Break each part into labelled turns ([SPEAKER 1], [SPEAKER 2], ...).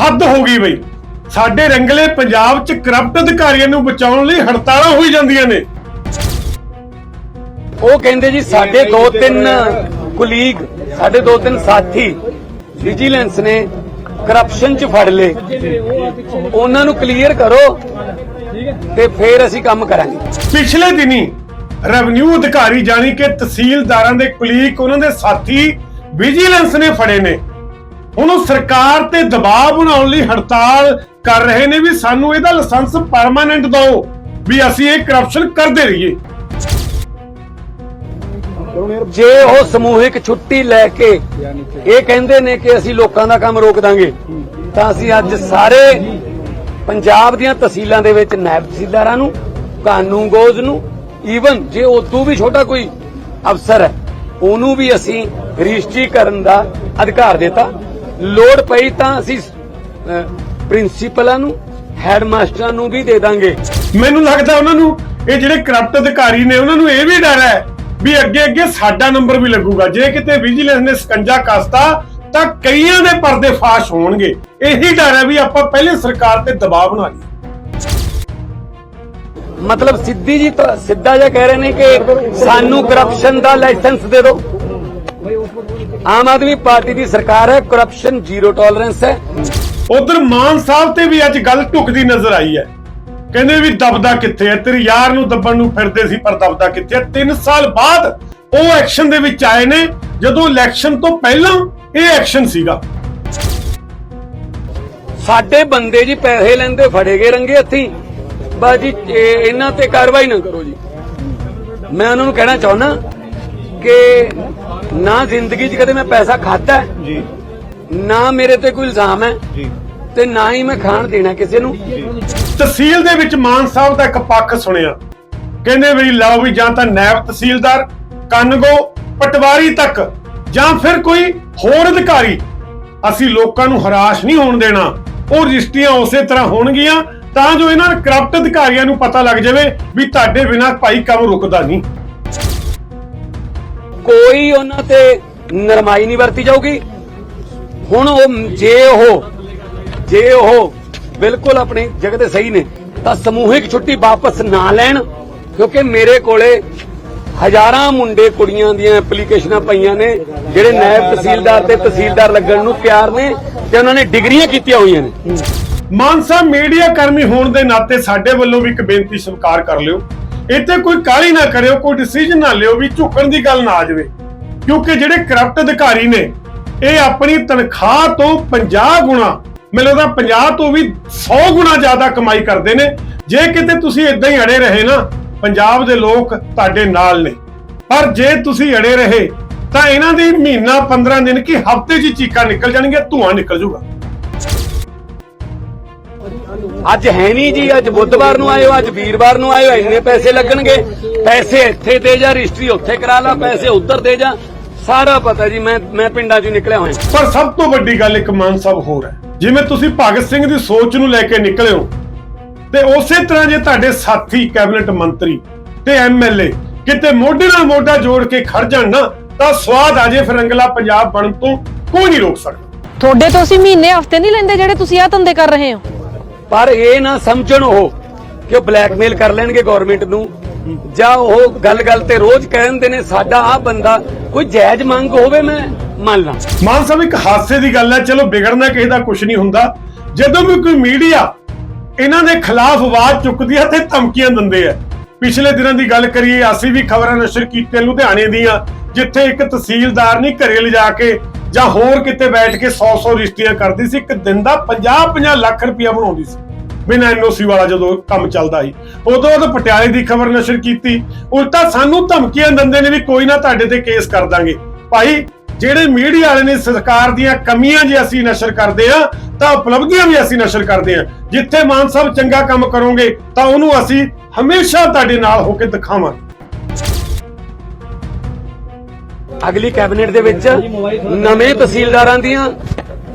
[SPEAKER 1] ਹੱਦ ਹੋ ਗਈ ਬਈ। ਸਾਡੇ ਰੰਗਲੇ ਪੰਜਾਬ 'ਚ ਕਰਪਟ ਅਧਿਕਾਰੀਆਂ ਨੂੰ ਬਚਾਉਣ ਲਈ ਹੜਤਾਲਾਂ ਹੋਈ ਜਾਂਦੀਆਂ ਨੇ।
[SPEAKER 2] ਉਹ ਕਹਿੰਦੇ ਜੀ ਸਾਡੇ ਦੋ ਤਿੰਨ ਕੁਲੀਗ ਸਾਡੇ ਦੋ ਤਿੰਨ ਸਾਥੀ ਵਿਜੀਲੈਂਸ ਨੇ ਕਰਪਸ਼ਨ ਚ ਫੜ ਲਏ। ਉਹਨਾਂ ਨੂੰ ਕਲੀਅਰ ਕਰੋ ਤੇ ਫਿਰ ਅਸੀਂ ਕੰਮ ਕਰਾਂਗੇ।
[SPEAKER 1] ਪਿਛਲੇ ਦਿਨੀ ਰੈਵਨਿਊ ਅਧਿਕਾਰੀ ਜਾਨੀ ਕਿ ਤਹਿਸੀਲਦਾਰਾਂ ਦੇ ਕੁਲੀਕ ਉਹਨਾਂ ਦੇ ਸਾਥੀ ਵਿਜੀਲੈਂਸ ਨੇ ਫੜੇ ਨੇ। ਹੁਣ ਉਹ ਸਰਕਾਰ ਤੇ ਦਬਾਅ ਬਣਾਉਣ ਲਈ ਹੜਤਾਲ ਕਰ ਰਹੇ ਨੇ ਵੀ ਸਾਨੂੰ ਇਹਦਾ ਲਾਇਸੈਂਸ ਪਰਮਾਨੈਂਟ ਦਿਓ, ਵੀ ਅਸੀਂ ਇਹ ਕਰਪਸ਼ਨ ਕਰਦੇ ਰਹੀਏ।
[SPEAKER 2] ਜੇ ਉਹ ਸਮੂਹਿਕ ਛੁੱਟੀ ਲੈ ਕੇ ਇਹ ਕਹਿੰਦੇ ਨੇ ਕਿ ਅਸੀਂ ਲੋਕਾਂ ਦਾ ਕੰਮ ਰੋਕ ਦਾਂਗੇ, ਤਾਂ ਅਸੀਂ ਅੱਜ ਸਾਰੇ ਪੰਜਾਬ ਦੀਆਂ ਤਹਿਸੀਲਾਂ ਦੇ ਵਿੱਚ ਨਾਇਬ ਤਹਿਸੀਲਦਾਰਾਂ ਨੂੰ ਕਾਨੂੰਗੋਜ਼ ਨੂੰ ਈਵਨ ਜੇ ਉਦੋਂ ਵੀ ਛੋਟਾ ਕੋਈ ਅਫਸਰ ਹੈ, ਉਹਨੂੰ ਵੀ ਅਸੀਂ ਰਜਿਸਟਰੀ ਕਰਨ ਦਾ ਅਧਿਕਾਰ ਦਿੱਤਾ। ਲੋੜ ਪਈ ਤਾਂ ਅਸੀਂ ਪ੍ਰਿੰਸੀਪਲਾਂ ਨੂੰ ਹੈਡਮਾਸਟਰਾਂ ਨੂੰ ਵੀ ਦੇ ਦਾਂਗੇ।
[SPEAKER 1] ਮੈਨੂੰ ਲੱਗਦਾ ਉਹਨਾਂ ਨੂੰ ਇਹ ਜਿਹੜੇ ਕਰਪਟ ਅਧਿਕਾਰੀ ਨੇ ਉਹਨਾਂ ਨੂੰ ਇਹ ਵੀ ਡਰ ਹੈ ਵੀ ਅੱਗੇ ਅੱਗੇ ਸਾਡਾ ਨੰਬਰ ਵੀ ਲੱਗੂਗਾ। ਜੇ ਕਿਤੇ ਵਿਜੀਲੈਂਸ ਨੇ ਸਕੰਜਾ ਕੱਸਤਾ ਤਾਂ ਕਈਆਂ ਦੇ ਪਰਦੇ ਫਾਸ਼ ਹੋਣਗੇ। ਇਹੀ ਡਰ ਹੈ ਵੀ ਆਪਾਂ ਪਹਿਲੇ ਸਰਕਾਰ ਤੇ ਦਬਾਅ ਬਣਾ ਲਈਏ।
[SPEAKER 2] ਮਤਲਬ ਸਿੱਧੀ ਜੀ ਤਾਂ ਸਿੱਧਾ ਜਿਹਾ ਕਹਿ ਰਹੇ ਨੇ ਕਿ ਸਾਨੂੰ ਕਰਪਸ਼ਨ ਦਾ ਲਾਇਸੈਂਸ ਦੇ ਦਿਓ। ਆਮ ਆਦਮੀ ਪਾਰਟੀ ਦੀ ਸਰਕਾਰ ਹੈ ਕਰਪਸ਼ਨ ਜ਼ੀਰੋ ਟੋਲਰੈਂਸ ਹੈ।
[SPEAKER 1] ਉਧਰ ਮਾਨ ਸਾਹਿਬ ਤੇ ਵੀ ਅੱਜ ਗੱਲ ਢੁਕਦੀ ਨਜ਼ਰ ਆਈ ਹੈ। ਕਹਿੰਦੇ ਵੀ ਦਬਦਾ ਕਿੱਥੇ ਹੈ? ਤੇਰੇ ਯਾਰ ਨੂੰ ਦੱਬਣ ਨੂੰ ਫਿਰਦੇ ਸੀ ਪਰ ਦਬਦਾ ਕਿੱਥੇ ਹੈ? 3 ਸਾਲ ਬਾਅਦ ਉਹ ਐਕਸ਼ਨ ਦੇ ਵਿੱਚ ਆਏ ਨੇ। ਜਦੋਂ ਇਲੈਕਸ਼ਨ ਤੋਂ ਪਹਿਲਾਂ ਇਹ ਐਕਸ਼ਨ ਸੀਗਾ।
[SPEAKER 2] ਸਾਡੇ ਬੰਦੇ ਜੀ ਪੈਸੇ ਲੈਂਦੇ ਫੜੇ ਗਏ ਰੰਗੇ ਹੱਥੀ। ਬਸ ਜੀ ਇਹ- ਇਹਨਾਂ ਤੇ ਕਾਰਵਾਈ ਨਾ ਕਰੋ ਜੀ। ਮੈਂ ਉਹਨਾਂ ਨੂੰ ਕਹਿਣਾ ਚਾਹੁੰਦਾ ਕਿ ਨਾ ਜ਼ਿੰਦਗੀ 'ਚ ਕਦੇ ਮੈਂ ਪੈਸਾ ਖਾਦਾ ਜੀ। ਨਾ ਮੇਰੇ ਤੇ ਕੋਈ ਇਲਜ਼ਾਮ ਹੈ। ਜੀ। ਤੇ ਨਾ ਹੀ ਮੈਂ ਖਾਣ ਦੇਣਾ ਕਿਸੇ ਨੂੰ।
[SPEAKER 1] ਤਹਿਸੀਲ ਦੇ ਵਿੱਚ ਮਾਨ ਸਾਹਿਬ ਦਾ ਇੱਕ ਪੱਖ ਸੁਣਿਆ। ਕਹਿੰਦੇ ਵੀ ਲਓ ਵੀ ਜਾਂ ਤਾਂ ਨਾਇਬ ਤਹਿਸੀਲਦਾਰ ਕੰਨਗੋ ਪਟਵਾਰੀ ਤੱਕ ਜਾਂ ਫਿਰ ਕੋਈ ਹੋਰ ਅਧਿਕਾਰੀ। ਅਸੀਂ ਲੋਕਾਂ ਨੂੰ ਹਰਾਸ਼ ਨਹੀਂ ਹੋਣ ਦੇਣਾ। ਉਹ ਰਜਿਸਟਰੀਆਂ ਉਸੇ ਤਰ੍ਹਾਂ ਹੋਣਗੀਆਂ ਤਾਂ ਜੋ ਇਹਨਾਂ ਕਰਪਟ ਅਧਿਕਾਰੀਆਂ ਨੂੰ ਪਤਾ ਲੱਗ ਜਾਵੇ ਵੀ ਤੁਹਾਡੇ ਬਿਨਾਂ ਭਾਈ ਕੰਮ ਰੁਕਦਾ ਨਹੀਂ।
[SPEAKER 2] ਕੋਈ ਉਹਨਾਂ ਤੇ ਨਰਮਾਈ ਨਹੀਂ ਵਰਤੀ ਜਾਊਗੀ। ਹੁਣ ਉਹ ਜੇ ਉਹ ਜੇ ਉਹ ਬਿਲਕੁਲ ਆਪਣੀ ਜਗ੍ਹਾ ਤੇ ਸਹੀ ਨੇ, ਤਾਂ ਸਮੂਹਿਕ ਛੁੱਟੀ ਵਾਪਸ ਨਾ ਲੈਣ, ਕਿਉਂਕਿ ਮੇਰੇ ਕੋਲੇ ਹਜ਼ਾਰਾਂ ਮੁੰਡੇ ਕੁੜੀਆਂ ਦੀਆਂ ਐਪਲੀਕੇਸ਼ਨਾਂ ਪਈਆਂ ਨੇ, ਜਿਹੜੇ ਨਾਇਬ ਤਹਿਸੀਲਦਾਰ ਤੇ ਤਹਿਸੀਲਦਾਰ ਲੱਗਣ ਨੂੰ ਤਿਆਰ ਨੇ ਤੇ ਉਹਨਾਂ ਨੇ ਡਿਗਰੀਆਂ ਕੀਤੀਆਂ ਹੋਈਆਂ ਨੇ।
[SPEAKER 1] ਮਾਨਸਾ ਮੀਡੀਆ ਕਰਮੀ ਹੋਣ ਦੇ ਨਾਤੇ ਸਾਡੇ ਵੱਲੋਂ ਵੀ ਇੱਕ ਬੇਨਤੀ ਸਵੀਕਾਰ ਕਰ ਲਿਓ। ਇੱਥੇ ਕੋਈ ਕਾਹਲੀ ਨਾ ਕਰਿਓ, ਕੋਈ ਡਿਸੀਜਨ ਨਾ ਲਿਓ ਵੀ ਝੁਕਣ ਦੀ ਗੱਲ ਨਾ ਆ ਜਾਵੇ। ਕਿਉਂਕਿ ਜਿਹੜੇ ਕਰਪਟ ਅਧਿਕਾਰੀ ਨੇ, ਇਹ ਆਪਣੀ ਤਨਖਾਹ ਤੋਂ 50 ਗੁਣਾ, ਮੈਨੂੰ ਲੱਗਦਾ 50 ਤੋਂ ਵੀ 100 ਗੁਣਾ ਜ਼ਿਆਦਾ ਕਮਾਈ ਕਰਦੇ ਨੇ। ਜੇ ਕਿਤੇ ਤੁਸੀਂ ਇਦਾਂ ਹੀ ਅੜੇ ਰਹੇ ਨਾ, ਪੰਜਾਬ ਦੇ ਲੋਕ ਤੁਹਾਡੇ ਨਾਲ ਨੇ। ਪਰ ਜੇ ਤੁਸੀਂ ਅੜੇ ਰਹੇ, ਤਾਂ ਇਹਨਾਂ ਦੀ ਮਹੀਨਾ 15 ਦਿਨ ਕੀ ਹਫ਼ਤੇ 'ਚ ਚੀਕਾਂ ਨਿਕਲ ਜਾਣਗੀਆਂ, ਧੂਆਂ ਨਿਕਲ ਜਾਊਗਾ।
[SPEAKER 2] ਅੱਜ ਹੈ ਨਹੀਂ ਜੀ ਅੱਜ ਬੁੱਧਵਾਰ ਨੂੰ ਆਇਓ ਅੱਜ ਵੀਰਵਾਰ ਨੂੰ ਆਇਓ ਇੰਨੇ ਪੈਸੇ ਲੱਗਣਗੇ। ਪੈਸੇ ਇੱਥੇ ਦੇ ਜਾ ਰਜਿਸਟਰੀ ਉੱਥੇ ਕਰਾ ਲਾ ਪੈਸੇ ਉੱਧਰ ਦੇ ਜਾ। ਸਾਰਾ ਪਤਾ ਜੀ ਮੈਂ ਮੈਂ ਪਿੰਡਾਂ ਚੋਂ ਨਿਕਲਿਆ ਹੋਇਆ।
[SPEAKER 1] ਪਰ ਸਭ ਤੋਂ ਵੱਡੀ ਗੱਲ ਇੱਕ ਮਾਨ ਸਾਹਿਬ ਹੋਰ ਹੈ। ਜਿਵੇਂ ਤੁਸੀਂ ਭਗਤ ਸਿੰਘ ਦੀ ਸੋਚ ਨੂੰ ਲੈ ਕੇ ਨਿਕਲੇ ਹੋ ਤੇ ਉਸੇ ਤਰ੍ਹਾਂ ਜੇ ਤੁਹਾਡੇ ਸਾਥੀ ਕੈਬਨਿਟ ਮੰਤਰੀ ਤੇ ਐਮਐਲਏ ਕਿਤੇ ਮੋਢੇ ਨਾਲ ਮੋਢਾ ਜੋੜ ਕੇ ਖੜ ਜਾਣ ਨਾ ਤਾਂ ਸਵਾਦ ਆ ਜੇ ਫਿਰੰਗਲਾ ਪੰਜਾਬ ਬਣਨ ਤੋਂ ਕੋਈ ਨਹੀਂ ਰੋਕ ਸਕਦਾ।
[SPEAKER 3] ਤੁਹਾਡੇ ਤੋਂ ਅਸੀਂ ਮਹੀਨੇ ਹਫ਼ਤੇ ਨਹੀਂ ਲੈਂਦੇ ਜਿਹੜੇ ਤੁਸੀਂ ਆਹ ਧੰਦੇ ਕਰ ਰਹੇ ਹੋ।
[SPEAKER 2] ਪਰ ਇਹ ਨਾ ਸਮਝਣ ਉਹ ਕਿ ਉਹ ਬਲੈਕਮੇਲ ਕਰ ਲੈਣਗੇ ਗਵਰਨਮੈਂਟ ਨੂੰ। ਜਾਂ ਉਹ ਗੱਲ-ਗੱਲ ਤੇ ਰੋਜ਼ ਕਹਿੰਦੇ ਨੇ, ਸਾਡਾ ਆ ਬੰਦਾ ਕੋਈ ਜਾਇਜ਼ ਮੰਗ ਹੋਵੇ ਮੈਂ ਮੰਨ ਲਾਂ।
[SPEAKER 1] ਮਾਨ ਸਾਹਿਬ, ਇੱਕ ਹਾਸੇ ਦੀ ਗੱਲ ਹੈ। ਚਲੋ, ਵਿਗੜਨਾ ਕਿਸੇ ਦਾ ਕੁਝ ਨਹੀਂ ਹੁੰਦਾ। ਜਦੋਂ ਵੀ ਕੋਈ ਮੀਡੀਆ ਇਹਨਾਂ ਦੇ ਖਿਲਾਫ ਆਵਾਜ਼ ਚੁੱਕਦੀ ਹੈ ਤੇ ਧਮਕੀਆਂ ਦਿੰਦੇ ਆ ਪਿਛਲੇ ਦਿਨਾਂ ਦੀ ਗੱਲ ਕਰੀਏ, ਅਸੀਂ ਵੀ ਖਬਰਾਂ ਨਸ਼ਰ ਕੀਤੇ ਲੁਧਿਆਣੇ ਦੀਆਂ, ਜਿੱਥੇ ਇੱਕ ਤਹਿਸੀਲਦਾਰ ਨਹੀਂ ਘਰੇ ਲਿਜਾ ਕੇ ਜਾਂ ਹੋਰ ਕਿਤੇ ਬੈਠ ਕੇ 100-100 ਰਿਸ਼ਤੀਆਂ ਕਰਦੀ ਸੀ, ਇੱਕ ਦਿਨ ਦਾ 50-50 ਲੱਖ ਰੁਪਇਆ ਬਣਾਉਂਦੀ ਸੀ। ਬਿਨਾਂ ਐਨਓਸੀ ਵਾਲਾ ਜਦੋਂ ਕੰਮ ਚੱਲਦਾ ਸੀ। ਉਦੋਂ ਉਹ ਪਟਿਆਲੇ ਦੀ ਖਬਰ ਨਸ਼ਰ ਕੀਤੀ। ਉਲਟਾ ਸਾਨੂੰ ਧਮਕੀਆਂ ਦਿੰਦੇ ਨੇ ਵੀ ਕੋਈ ਨਾ ਤੁਹਾਡੇ ਤੇ ਕੇਸ ਕਰ ਦਾਂਗੇ। ਭਾਈ, ਜਿਹੜੇ ਮੀਡੀਆ ਵਾਲੇ ਨੇ ਸਰਕਾਰ ਦੀਆਂ ਕਮੀਆਂ ਜੇ ਅਸੀਂ ਨਸ਼ਰ ਕਰਦੇ ਆ ਤਾਂ ਉਪਲਬਧੀਆਂ ਵੀ ਅਸੀਂ ਨਸ਼ਰ ਕਰਦੇ ਆ ਜਿੱਥੇ ਮਾਨ ਸਾਹਿਬ ਚੰਗਾ ਕੰਮ ਕਰੋਗੇ, ਤਾਂ ਉਹਨੂੰ ਅਸੀਂ ਹਮੇਸ਼ਾ ਤੁਹਾਡੇ ਨਾਲ ਹੋ ਕੇ ਦਿਖਾਵਾਂਗੇ।
[SPEAKER 2] ਅਗਲੀ ਕੈਬਨਿਟ ਦੇ ਵਿੱਚ ਨਵੇਂ ਤਹਿਸੀਲਦਾਰਾਂ ਦੀਆਂ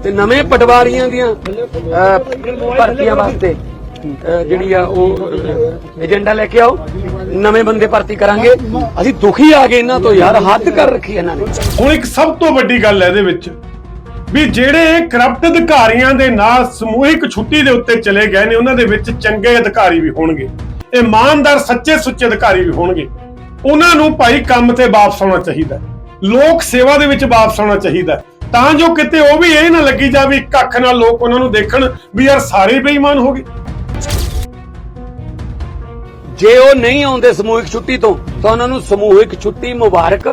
[SPEAKER 2] ਤੇ ਨਵੇਂ ਪਟਵਾਰੀਆਂ ਦੀਆਂ ਭਰਤੀਆਂ ਵਾਸਤੇ ਜਿਹੜੀ ਆ ਉਹ ਏਜੰਡਾ ਲੈ ਕੇ ਆਓ। ਨਵੇਂ ਬੰਦੇ ਭਰਤੀ ਕਰਾਂਗੇ। ਅਸੀਂ ਦੁਖੀ ਆ ਗਏ ਇਹਨਾਂ ਤੋਂ ਯਾਰ, ਹੱਦ ਕਰ ਰੱਖੀ ਇਹਨਾਂ ਨੇ।
[SPEAKER 1] ਹੁਣ ਇੱਕ ਸਭ ਤੋਂ ਵੱਡੀ ਗੱਲ ਹੈ ਇਹਦੇ ਵਿੱਚ, ਵੀ ਜਿਹੜੇ ਕਰਪਟ ਅਧਿਕਾਰੀਆਂ ਦੇ ਨਾਲ ਸਮੂਹਿਕ ਛੁੱਟੀ ਦੇ ਉੱਤੇ ਚਲੇ ਗਏ ਨੇ, ਉਹਨਾਂ ਦੇ ਵਿੱਚ ਚੰਗੇ ਅਧਿਕਾਰੀ ਵੀ ਹੋਣਗੇ। ਇਮਾਨਦਾਰ ਸੱਚੇ ਸੁੱਚੇ ਅਧਿਕਾਰੀ ਵੀ ਹੋਣਗੇ। ਉਹਨਾਂ ਨੂੰ ਭਾਈ ਕੰਮ ਤੇ ਵਾਪਸ ਆਉਣਾ ਚਾਹੀਦਾ ਲੋਕ ਸੇਵਾ ਦੇ ਵਿੱਚ ਵਾਪਸ ਆਉਣਾ ਚਾਹੀਦਾ ਤਾਂ ਜੋ ਕਿਤੇ ਉਹ ਵੀ ਇਹ ਨਾ ਲੱਗੀ ਜਾਵੇ ਇੱਕ ਅੱਖ ਨਾਲ ਲੋਕ ਉਹਨਾਂ ਨੂੰ ਦੇਖਣ ਵੀ ਯਾਰ ਸਾਰੇ ਬੇਈਮਾਨ ਹੋ ਗਏ।
[SPEAKER 2] ਜੇ ਉਹ ਨਹੀਂ ਆਉਂਦੇ ਸਮੂਹਿਕ ਛੁੱਟੀ ਤੋਂ ਤਾਂ ਉਹਨਾਂ ਨੂੰ ਸਮੂਹਿਕ ਛੁੱਟੀ ਮੁਬਾਰਕ।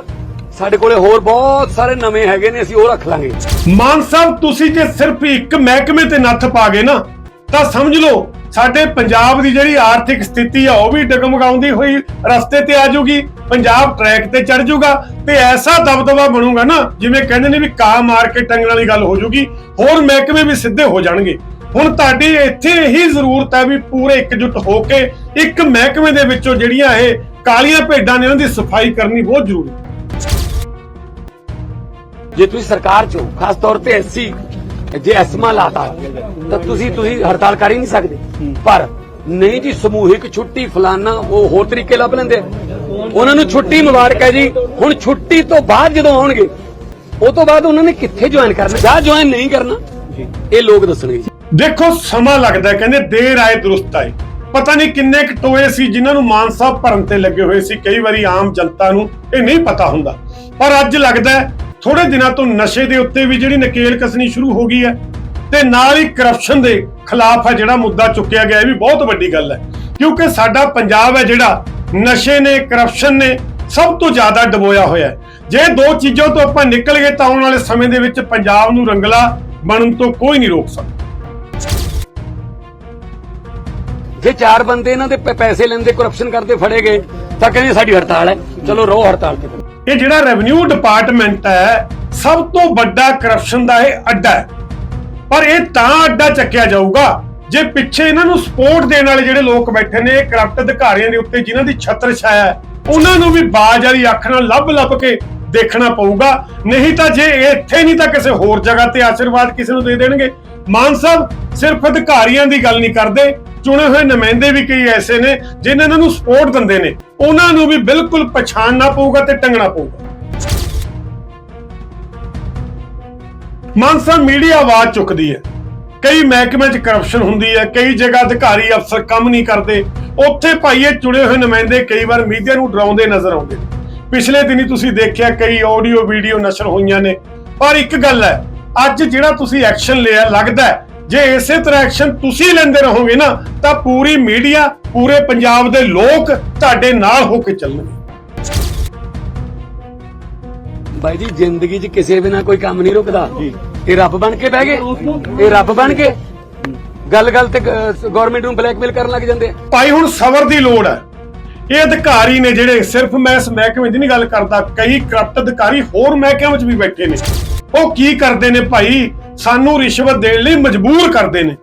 [SPEAKER 2] ਸਾਡੇ ਕੋਲੇ ਹੋਰ ਬਹੁਤ ਸਾਰੇ ਨਵੇਂ ਹੈਗੇ ਨੇ ਅਸੀਂ ਉਹ ਰੱਖ ਲਾਂਗੇ।
[SPEAKER 1] ਮਾਨ ਸਾਹਿਬ ਤੁਸੀਂ ਜੇ ਸਿਰਫ ਇੱਕ ਮਹਿਕਮੇ ਤੇ ਨੱਥ ਪਾ ਗਏ ਨਾ ਤਾਂ ਸਮਝ ਲਓ ਸਾਡੇ ਪੰਜਾਬ ਦੀ ਜਿਹੜੀ ਆਰਥਿਕ ਸਥਿਤੀ ਆ ਉਹ ਵੀ ਡਗਮਗਾਉਂਦੀ ਹੋਈ ਰਸਤੇ ਤੇ ਆ ਜਾਊਗੀ। ਪੰਜਾਬ ਟਰੈਕ ਤੇ ਚੜ ਜਾਊਗਾ ਤੇ ਐਸਾ ਦਬਦਬਾ ਬਣੂਗਾ ਨਾ ਜਿਵੇਂ ਕਹਿੰਦੇ ਨੇ ਵੀ ਕਾਂ ਮਾਰ ਕੇ ਟੰਗਣ ਵਾਲੀ ਗੱਲ ਹੋ ਜਾਊਗੀ ਹੋਰ ਮਹਿਕਮੇ ਵੀ ਸਿੱਧੇ ਹੋ ਜਾਣਗੇ। ਹੁਣ ਤੁਹਾਡੀ ਇੱਥੇ ਇਹੀ ਜ਼ਰੂਰਤ ਹੈ ਵੀ ਪੂਰੇ ਇਕਜੁੱਟ ਹੋ ਕੇ ਇੱਕ ਮਹਿਕਮੇ ਦੇ ਵਿੱਚੋਂ ਜਿਹੜੀਆਂ ਇਹ ਕਾਲੀਆਂ ਭੇਡਾਂ ਨੇ ਉਹਨਾਂ ਦੀ ਸਫ਼ਾਈ ਕਰਨੀ ਬਹੁਤ ਜ਼ਰੂਰੀ ਹੈ।
[SPEAKER 2] ਜੇ ਤੁਸੀਂ ਸਰਕਾਰ ਚ ਖਾਸ ਤੌਰ ਤੇ ਐਸਸੀ ਜੇ ਐਸਮਾ ਲਾਤਾ ਤਾਂ ਤੁਸੀਂ ਤੁਸੀਂ ਹੜਤਾਲ ਕਰ ਹੀ ਨਹੀਂ ਸਕਦੇ। ਪਰ ਨਹੀਂ ਜੀ ਸਮੂਹਿਕ ਛੁੱਟੀ ਫਲਾਨਾ ਉਹ ਹੋਰ ਤਰੀਕੇ ਲੱਭ ਲੈਂਦੇ। ਉਹਨਾਂ ਨੂੰ ਛੁੱਟੀ ਮੁਬਾਰਕ ਹੈ ਜੀ। ਹੁਣ ਛੁੱਟੀ ਤੋਂ ਬਾਅਦ ਜਦੋਂ ਆਉਣਗੇ ਉਹ ਤੋਂ ਬਾਅਦ ਉਹਨਾਂ ਨੇ ਕਿੱਥੇ ਜੁਆਇਨ ਕਰਨਾ? ਜਾਂ ਜੁਆਇਨ ਨਹੀਂ ਕਰਨਾ? ਇਹ ਲੋਕ ਦੱਸਣਗੇ ਜੀ।
[SPEAKER 1] ਦੇਖੋ ਸਮਾਂ ਲੱਗਦਾ ਹੈ, ਕਹਿੰਦੇ ਦੇਰ ਆਏ ਦਰੁਸਤ ਆਏ। ਪਤਾ ਨਹੀਂ ਕਿੰਨੇ ਕੁ ਟੋਏ ਸੀ ਜਿਨ੍ਹਾਂ ਨੂੰ ਮਾਨ ਸਾਹਿਬ ਭਰਨ ਤੇ ਲੱਗੇ ਹੋਏ ਸੀ ਕਈ ਵਾਰੀ ਆਮ ਜਨਤਾ ਨੂੰ ਇਹ ਨਹੀਂ ਪਤਾ ਹੁੰਦਾ। ਪਰ ਅੱਜ ਲੱਗਦਾ ਥੋੜੇ ਦਿਨਾਂ ਤੋਂ ਨਸ਼ੇ ਦੇ ਉੱਤੇ ਵੀ ਜਿਹੜੀ ਨਕੇਲ ਕਸਣੀ ਸ਼ੁਰੂ ਹੋ ਗਈ ਹੈ ਤੇ ਨਾਲ ਹੀ ਕਰਪਸ਼ਨ ਦੇ ਖਿਲਾਫ ਹੈ ਜਿਹੜਾ ਮੁੱਦਾ ਚੁੱਕਿਆ ਗਿਆ ਇਹ ਵੀ ਬਹੁਤ ਵੱਡੀ ਗੱਲ ਹੈ। ਕਿਉਂਕਿ ਸਾਡਾ ਪੰਜਾਬ ਹੈ ਜਿਹੜਾ ਨਸ਼ੇ ਨੇ ਕਰਪਸ਼ਨ ਨੇ ਸਭ ਤੋਂ ਜ਼ਿਆਦਾ ਡਬੋਇਆ ਹੋਇਆ ਹੈ। ਜੇ ਦੋ ਚੀਜ਼ਾਂ ਤੋਂ ਆਪਾਂ ਨਿਕਲ ਗਏ ਤਾਂ ਆਉਣ ਵਾਲੇ ਸਮੇਂ ਦੇ ਵਿੱਚ ਪੰਜਾਬ ਨੂੰ ਰੰਗਲਾ ਬਣਨ ਤੋਂ ਕੋਈ ਨਹੀਂ ਰੋਕ ਸਕਦਾ।
[SPEAKER 2] ਜੇ ਚਾਰ ਬੰਦੇ ਇਹਨਾਂ ਦੇ ਪੈਸੇ ਲੈਂਦੇ ਕਰਪਸ਼ਨ ਕਰਦੇ ਫੜੇ ਗਏ ਤਾਂ ਕਹਿੰਦੇ ਸਾਡੀ ਹੜਤਾਲ ਹੈ। ਚਲੋ ਰੋ ਹੜਤਾਲ ਤੇ।
[SPEAKER 1] ਇਹ ਜਿਹੜਾ ਰੈਵਨਿਊ ਡਿਪਾਰਟਮੈਂਟ ਹੈ ਸਭ ਤੋਂ ਵੱਡਾ ਕਰਪਸ਼ਨ ਦਾ ਇਹ ਅੱਡਾ ਹੈ। ਪਰ ਇਹ ਤਾਂ ਅੱਡਾ ਚੱਕਿਆ ਜਾਊਗਾ ਜੇ ਪਿੱਛੇ ਇਹਨਾਂ ਨੂੰ ਸਪੋਰਟ ਦੇਣ ਵਾਲੇ ਜਿਹੜੇ ਲੋਕ ਬੈਠੇ ਨੇ, ਕਰਪਟ ਅਧਿਕਾਰੀਆਂ ਦੇ ਉੱਤੇ ਜਿਨ੍ਹਾਂ ਦੀ ਛਤਰ ਛਾਇਆ ਹੈ, ਉਹਨਾਂ ਨੂੰ ਵੀ ਬਾਜ ਵਾਲੀ ਅੱਖ ਨਾਲ ਲੱਭ ਲੱਭ ਕੇ ਦੇਖਣਾ ਪਊਗਾ। ਨਹੀਂ ਤਾਂ ਜੇ ਇਹ ਇੱਥੇ ਨਹੀਂ ਤਾਂ ਕਿਸੇ ਹੋਰ ਜਗ੍ਹਾ ਤੇ ਆਸ਼ੀਰਵਾਦ ਕਿਸੇ ਨੂੰ ਦੇ ਦੇਣਗੇ। ਮਾਨ ਸਾਹਿਬ, ਸਿਰਫ ਅਧਿਕਾਰੀਆਂ ਦੀ ਗੱਲ ਨਹੀਂ ਕਰਦੇ। ਚੁਣੇ ਹੋਏ ਨੁਮਾਇੰਦੇ ਵੀ ਕਈ ਐਸੇ ਨੇ, ਜਿਨ੍ਹਾਂ ਇਹਨਾਂ ਨੂੰ ਸਪੋਰਟ ਦਿੰਦੇ ਨੇ। ਉਹਨਾਂ ਨੂੰ ਵੀ ਬਿਲਕੁਲ ਪਛਾਣਨਾ ਪਊਗਾ ਤੇ ਟੰਗਣਾ ਪਊਗਾ। ਮਾਨ ਸਾਹਿਬ, ਮੀਡੀਆ ਆਵਾਜ਼ ਚੁੱਕਦੀ ਹੈ। ਕਈ ਮਹਿਕਮਿਆਂ 'ਚ ਕਰਪਸ਼ਨ ਹੁੰਦੀ ਹੈ ਕਈ ਜਗ੍ਹਾ ਅਧਿਕਾਰੀ ਅਫਸਰ ਕੰਮ ਨਹੀਂ ਕਰਦੇ। ਉੱਥੇ ਭਾਈ ਇਹ ਚੁਣੇ ਹੋਏ ਨੁਮਾਇੰਦੇ ਕਈ ਵਾਰ ਮੀਡੀਆ ਨੂੰ ਡਰਾਉਂਦੇ ਨਜ਼ਰ ਆਉਂਦੇ ਪਿਛਲੇ ਦਿਨੀ ਤੁਸੀਂ ਦੇਖਿਆ ਕਈ ਆਡੀਓ ਵੀਡੀਓ ਨਸ਼ਰ ਹੋਈਆਂ ਨੇ। ਪਰ ਇੱਕ ਗੱਲ ਹੈ ਅੱਜ ਜਿਹੜਾ ਤੁਸੀਂ ਐਕਸ਼ਨ ਲਿਆ ਲੱਗਦਾ ਹੈ, ਜੇ ਇਸੇ ਤਰ੍ਹਾਂ ਐਕਸ਼ਨ ਤੁਸੀਂ ਲੈਂਦੇ ਰਹੋਗੇ ਨਾ ਤਾਂ ਪੂਰੀ ਮੀਡੀਆ ਪੂਰੇ ਪੰਜਾਬ ਦੇ ਲੋਕ ਤੁਹਾਡੇ ਨਾਲ ਹੋ ਕੇ ਚੱਲਣਗੇ।
[SPEAKER 2] ਬਾਈ ਜੀ ਜ਼ਿੰਦਗੀ 'ਚ ਕਿਸੇ ਬਿਨਾ ਕੋਈ ਕੰਮ ਨਹੀਂ ਰੁਕਦਾ। ਇਹ ਰੱਬ ਬਣ ਕੇ ਬਹਿ ਗਏ। ਇਹ ਰੱਬ ਬਣ ਕੇ। ਗੱਲ ਗੱਲ ਤੇ ਗਵਰਨਮੈਂਟ ਨੂੰ ਬਲੈਕਮੇਲ ਕਰਨ ਲੱਗ ਜਾਂਦੇ
[SPEAKER 1] ਭਾਈ, ਹੁਣ ਸਬਰ ਦੀ ਲੋੜ ਹੈ। ਇਹ ਅਧਿਕਾਰੀ ਨੇ ਜਿਹੜੇ ਸਿਰਫ ਮੈਂ ਇਸ ਮਹਿਕਮੇ ਦੀ ਨਹੀਂ ਗੱਲ ਕਰਦਾ, ਕਈ ਕਰਪਟ ਅਧਿਕਾਰੀ ਹੋਰ ਮਹਿਕਮਿਆਂ ਵਿੱਚ ਵੀ ਬੈਠੇ ਨੇ। ਉਹ ਕੀ ਕਰਦੇ ਨੇ ਭਾਈ? ਸਾਨੂੰ ਰਿਸ਼ਵਤ ਦੇਣ ਲਈ ਮਜਬੂਰ ਕਰਦੇ ਨੇ।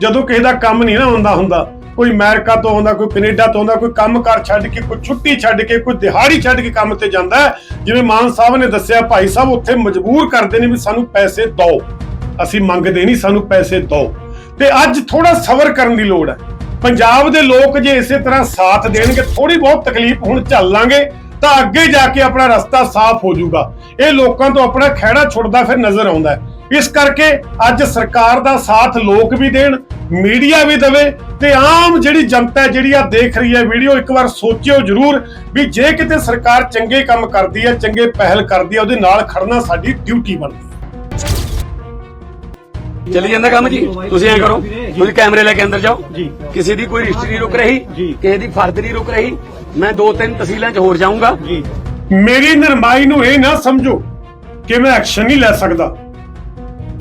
[SPEAKER 1] ਜਦੋਂ ਕਿਸੇ ਦਾ ਕੰਮ ਨਹੀਂ ਨਾ ਹੁੰਦਾ ਹੁੰਦਾ ਕੋਈ ਅਮਰੀਕਾ ਤੋਂ ਆਉਂਦਾ, ਕੋਈ ਕੈਨੇਡਾ ਤੋਂ ਆਉਂਦਾ, ਕੋਈ ਕੰਮਕਾਰ ਛੱਡ ਕੇ, ਕੋਈ ਛੁੱਟੀ ਛੱਡ ਕੇ, ਕੋਈ ਦਿਹਾੜੀ ਛੱਡ ਕੇ ਕੰਮ ਤੇ ਜਾਂਦਾ ਜਿਵੇਂ ਮਾਨ ਸਾਹਿਬ ਨੇ ਦੱਸਿਆ, ਭਾਈ ਸਾਹਿਬ ਉੱਥੇ ਮਜਬੂਰ ਕਰਦੇ ਨੇ ਵੀ ਸਾਨੂੰ ਪੈਸੇ ਦਿਓ। ਅਸੀਂ ਮੰਗਦੇ ਨਹੀਂ, ਸਾਨੂੰ ਪੈਸੇ ਦਿਓ। ਤੇ ਅੱਜ ਥੋੜਾ ਸਬਰ ਕਰਨ ਦੀ ਲੋੜ ਹੈ। ਪੰਜਾਬ ਦੇ ਲੋਕ ਜੇ ਇਸੇ ਤਰ੍ਹਾਂ ਸਾਥ ਦੇਣਗੇ ਥੋੜੀ ਬਹੁਤ ਤਕਲੀਫ ਹੁਣ ਝੱਲ ਲਾਂਗੇ। ਤਾਂ ਅੱਗੇ ਜਾ ਕੇ ਆਪਣਾ ਰਸਤਾ ਸਾਫ਼ ਹੋ ਜਾਊਗਾ। ਇਹ ਲੋਕਾਂ ਤੋਂ ਆਪਣਾ ਖਹਿੜਾ ਛੁੱਟਦਾ ਫਿਰ ਨਜ਼ਰ ਆਉਂਦਾ ਹੈ। ਇਸ ਕਰਕੇ ਅੱਜ ਸਰਕਾਰ ਦਾ ਸਾਥ ਲੋਕ ਵੀ ਦੇਣ, ਮੀਡੀਆ ਵੀ ਦੇਵੇ ਤੇ ਆਮ ਜਿਹੜੀ ਜਨਤਾ ਜਿਹੜੀ ਆ ਦੇਖ ਰਹੀ ਹੈ ਵੀਡੀਓ, ਇੱਕ ਵਾਰ ਸੋਚਿਓ ਜ਼ਰੂਰ ਵੀ ਜੇ ਕਿਤੇ ਸਰਕਾਰ ਚੰਗੇ ਕੰਮ ਕਰਦੀ ਹੈ, ਚੰਗੇ ਪਹਿਲ ਕਰਦੀ ਹੈ, ਉਹਦੇ ਨਾਲ ਖੜਨਾ ਸਾਡੀ ਡਿਊਟੀ ਬਣਦੀ
[SPEAKER 2] ਚਲੀ ਜਾਂਦਾ ਕੰਮ ਜੀ? ਤੁਸੀਂ ਐ ਕਰੋ ਤੁਸੀਂ ਕੈਮਰੇ ਲੈ ਕੇ ਅੰਦਰ ਜਾਓ। ਕਿਸੇ ਦੀ ਕੋਈ ਰਿਸ਼ਤੇ ਨਹੀਂ ਰੁਕ ਰਹੀ ਕਿਸੇ ਦੀ ਫਰਦ ਨਹੀਂ ਰੁਕ ਰਹੀ। ਮੈਂ ਦੋ ਤਿੰਨ ਤਹਿਸੀਲਾਂ 'ਚ ਹੋਰ ਜਾਊਂਗਾ।
[SPEAKER 1] ਮੇਰੀ ਨਰਮਾਈ ਨੂੰ ਇਹ ਨਾ ਸਮਝੋ ਕਿ ਮੈਂ ਐਕਸ਼ਨ ਨਹੀਂ ਲੈ ਸਕਦਾ।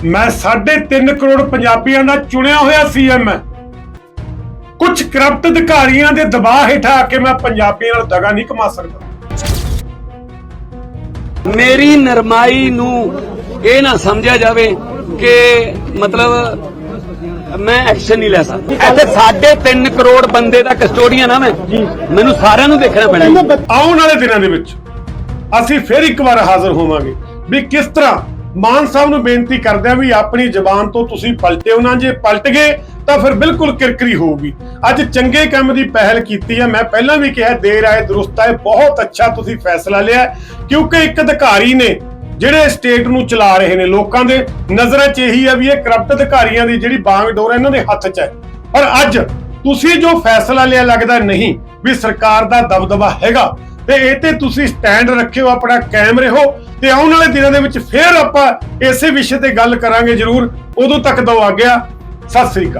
[SPEAKER 1] ਮੈਂ 3.5 ਕਰੋੜ ਪੰਜਾਬੀਆਂ ਦਾ ਚੁਣਿਆ ਹੋਇਆ ਸੀਐਮ ਹੈ ਕੁਝ ਕਰਪਟ ਅਧਿਕਾਰੀਆਂ ਦੇ ਦਬਾਅ ਹੇਠ ਆ ਕੇ ਮੈਂ ਪੰਜਾਬੀਆਂ ਨਾਲ ਦਗਾ ਨਹੀਂ ਕਮਾ ਸਕਦਾ।
[SPEAKER 2] ਮੇਰੀ ਨਰਮਾਈ ਨੂੰ ਇਹ ਨਾ ਸਮਝਿਆ ਜਾਵੇ ਕਿ ਮਤਲਬ ਮੈਂ ਐਕਸ਼ਨ ਨਹੀਂ ਲੈ ਸਕਦਾ। ਇੱਥੇ 3.5 ਕਰੋੜ ਬੰਦੇ ਦਾ ਕਸਟੋਡੀਅਨ ਆ ਮੈਂ ਮੈਨੂੰ ਸਾਰਿਆਂ ਨੂੰ ਦੇਖਣਾ ਪੈਣਾ।
[SPEAKER 1] ਆਉਣ ਵਾਲੇ ਦਿਨਾਂ ਦੇ ਵਿੱਚ ਅਸੀਂ ਫਿਰ ਇੱਕ ਵਾਰ ਹਾਜ਼ਰ ਹੋਵਾਂਗੇ ਵੀ ਕਿਸ ਤਰ੍ਹਾਂ ਮਾਨ ਸਾਹਿਬ ਨੂੰ ਬੇਨਤੀ ਕਰਦੇ ਆ ਵੀ ਆਪਣੀ ਜ਼ਬਾਨ ਤੋਂ ਤੁਸੀਂ ਪਲਟਿਓ ਨਾ ਜੇ ਪਲਟ ਗਏ ਤਾਂ ਫਿਰ ਬਿਲਕੁਲ ਕਿਰਕਰੀ ਹੋਊਗੀ। ਅੱਜ ਚੰਗੇ ਕੰਮ ਦੀ ਪਹਿਲ ਕੀਤੀ ਹੈ ਮੈਂ ਪਹਿਲਾਂ ਵੀ ਕਿਹਾ ਦੇਰ ਆਏ ਦਰੁਸਤ ਆਏ ਬਹੁਤ ਅੱਛਾ ਤੁਸੀਂ ਫੈਸਲਾ ਲਿਆ। ਕਿਉਂਕਿ ਇੱਕ ਅਧਿਕਾਰੀ ਨੇ ਜਿਹੜੇ ਸਟੇਟ ਨੂੰ ਚਲਾ ਰਹੇ ਨੇ ਲੋਕਾਂ ਦੇ ਨਜ਼ਰਾਂ 'ਚ ਇਹੀ ਹੈ ਵੀ ਇਹ ਕਰਪਟ ਅਧਿਕਾਰੀਆਂ ਦੀ ਜਿਹੜੀ ਬਾਂਗ ਡੋਰ ਹੈ ਇਹਨਾਂ ਦੇ ਹੱਥ 'ਚ ਹੈ। ਪਰ ਅੱਜ ਤੁਸੀਂ ਜੋ ਫੈਸਲਾ ਲਿਆ ਲੱਗਦਾ ਨਹੀਂ ਵੀ ਸਰਕਾਰ ਦਾ ਦਬਦਬਾ ਹੈਗਾ, ਤੇ ਇਹ ਤੇ ਤੁਸੀਂ ਸਟੈਂਡ ਰੱਖਿਓ, ਆਪਣਾ ਕਾਇਮ ਰਹੋ ਤੇ ਆਉਣ ਵਾਲੇ ਦਿਨਾਂ ਦੇ ਵਿੱਚ ਫੇਰ ਆਪਾਂ ਇਸੇ ਵਿਸ਼ੇ ਤੇ ਗੱਲ ਕਰਾਂਗੇ ਜ਼ਰੂਰ। ਉਦੋਂ ਤੱਕ ਦੋ ਆ ਗਿਆ। ਸਤਿ ਸ੍ਰੀ ਅਕਾਲ।